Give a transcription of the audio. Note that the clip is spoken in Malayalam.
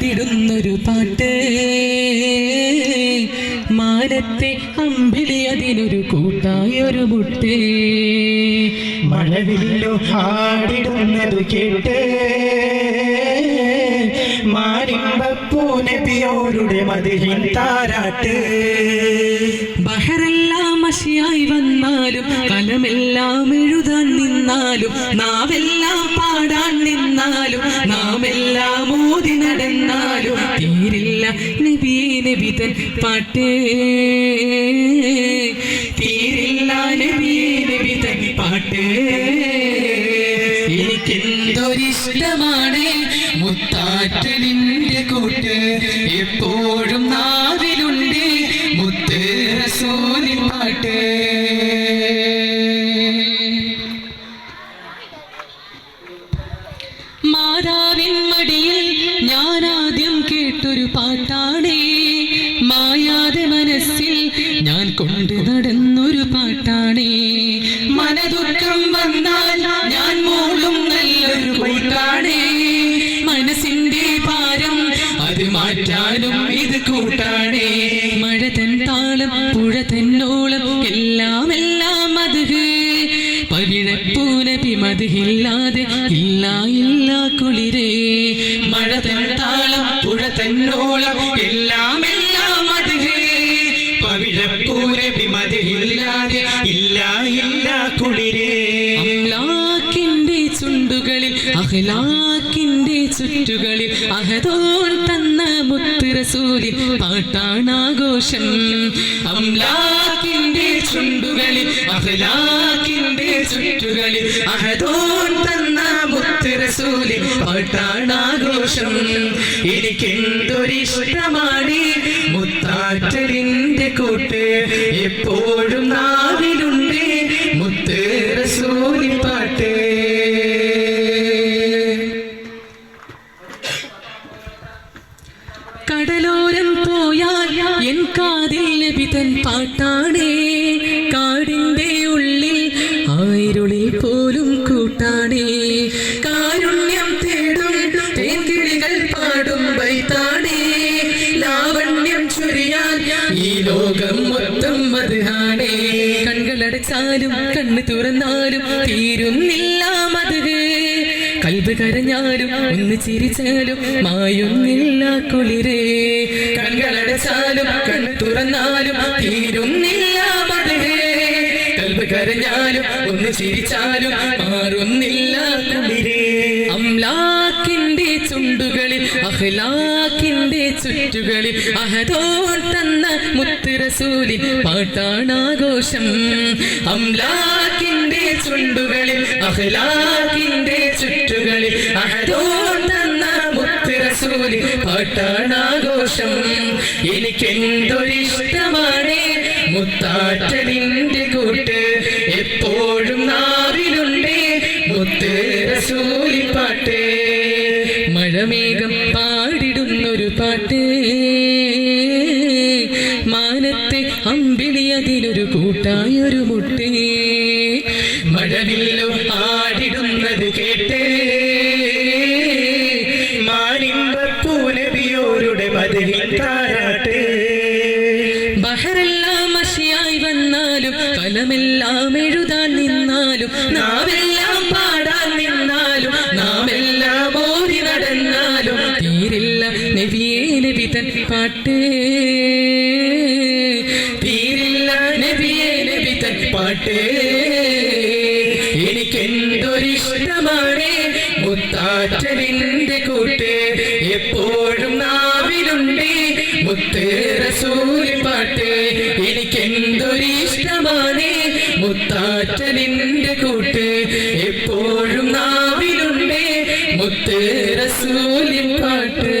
പാടിടുന്നൊരു പാട്ട്. മാനത്തെ അമ്പിളി അതിനൊരു കൂട്ടായൊരു മുട്ടേ. മഴവില്ലോ പാടിടുന്നത് കേട്ട് മാനിമ്പൂനബിയോരുടെ മതിഹിൻ താരാട്ട്. ബഹറെല്ലാം മഷിയായി വന്നാലും കലമെല്ലാം എഴുതാൻ നിന്നാലും നാവെല്ലാം പാടാൻ നിന്നാലും നാമെല്ലാം ഓതി നടന്നാലും തീരില്ല നബിയെ നബിതൻ പാട്ടേ. തീരില്ല നബിയെ നബിതൻ പാട്ട്. എനിക്കെന്തൊരിഷ്ടമാണ് മുത്താറ്റലിന്റെ കൂട്ട്. എപ്പോഴും നാവിലുണ്ട് മുത്ത് റസൂലി പാട്ട് മാതാവിൻ മടിയിൽ ഞാൻ ആദ്യം കേട്ടൊരു പാട്ടാണേ. മായാതെ മനസ്സിൽ ഞാൻ കൊണ്ടു നടന്നൊരു പാട്ടാണേ. മനദുഃഖം വന്നാൽ ഞാൻ മൂളും നല്ലൊരു പാട്ടാണേ മനസ്സിന്റെ ഭാരം അത് മാറ്റാനും മതിയില്ലാതെ ഇല്ല ഇല്ല കുളിരേ. മഴ തെണ്ടാളം പുഴ തന്നോളം എല്ലാം എല്ലാം അത് പവിഴപ്പൂനബി മതിയില്ലാതെ ഇല്ല ഇല്ല കുളിരേ. അമ്ലാക്കിന്റെ ചുണ്ടുകളിൽ അഹ്ലാക്കിന്റെ ചുറ്റുകളിൽ അഹദോൻ തന്ന മുത്തുരസൂലി പാട്ടാണാഘോഷം. അംലാക്കിന്റെ ചുണ്ടുകളിൽ അഹ്ലാക്കിന്റെ ചുറ്റുകളിൽ അഹദോൻ തന്ന മുത്തുരസൂലി പാട്ടാണാഘോഷം. എനിക്കെന്തൊരിഷ്ടമാണ് മുത്താറ്റലിന്റെ കൂട്ട്. എപ്പോഴും നാവിലുണ്ട് മുത്ത് റസൂലി പാട്ട്. കാതിൽ ലഭിതൻ പാട്ടാണേ. കാടിന്റെ ഉള്ളിൽ ആയിരുളിൽ പോലും കൂട്ടാണേ. കാരുണ്യം തേടും തേൻകിളികൾ പാടും വൈത്താണേ ലാവണ്യം ചൊരിയാൻ ഈ ലോകം മൊത്തം മതുഹാണേ കണ്ണുകളടച്ചാലും കണ്ണ് തുറന്നാലും തീരുന്നില്ല. കൽബ് കരഞ്ഞാലും ഒന്ന് ചിരിച്ചാലും മായുന്നില്ല കുളിരേ. കണ്ണുകളടച്ചാലും കണ്ണു തുറന്നാലും തീരുന്നില്ല കൽബ് കരഞ്ഞാലും ഒന്ന് ചിരിച്ചാലും മാറുന്നില്ല കുളിരേ. അംലാക്കിന്റെ ചുണ്ടുകളിൽ അഹ്ലാക്കിന്റെ ചുറ്റുകളിൽ അഹദോൻ തന്ന മുത്ത് റസൂലിൻ പാട്ടാണാഘോഷം. അംലാക്കിന്റെ ചുണ്ടുകളിൽ അഹ്ലാക്കിന്റെ തന്ന മുത്ത് റസൂലിൻ പാട്ടാണാഘോഷം. എനിക്കെന്തൊരിഷ്ടമാണ്? മുത്താറ്റലിന്റെ കൂട്ട് എപ്പോഴും നാവിലുണ്ട്. മുത്ത് റസൂലി പാട്ട്. മഴമേഘം പാടിടുന്നൊരു പാട്ട്. മാനത്തെ അമ്പിളി അതിലൊരു കൂട്ടായൊരു മുട്ട്. മഴവില്ലു ആടിടുന്നത് കേട്ട് മതിഹിൻ താരാട്ട് ബഹറെല്ലാം അശിയായി വന്നാലും കലമെല്ലാം എഴുതാൻ നിന്നാലും നാവെല്ലാം പാടാൻ നിന്നാലും നാമെല്ലാം ഓടി നടന്നാലും തീരില്ല നബിയേ നബി തൻ പാട്ട്. തീരില്ല നബിയേ നബി തൻ പാട്ട്. എനിക്കെന്തൊരിഷ്ടമാണ് മുത്താറ്റലിന്റെ കൂട്ട് എപ്പോഴും മുത്ത് റസൂലി പാട്ട് എനിക്കെന്തൊരിഷ്ടമാണ്? മുത്താറ്റലിന്റെ കൂട്ട് എപ്പോഴും നാവിലുണ്ട്. മുത്തേറസൂലിപ്പാട്ട് റസൂലി പാട്ട്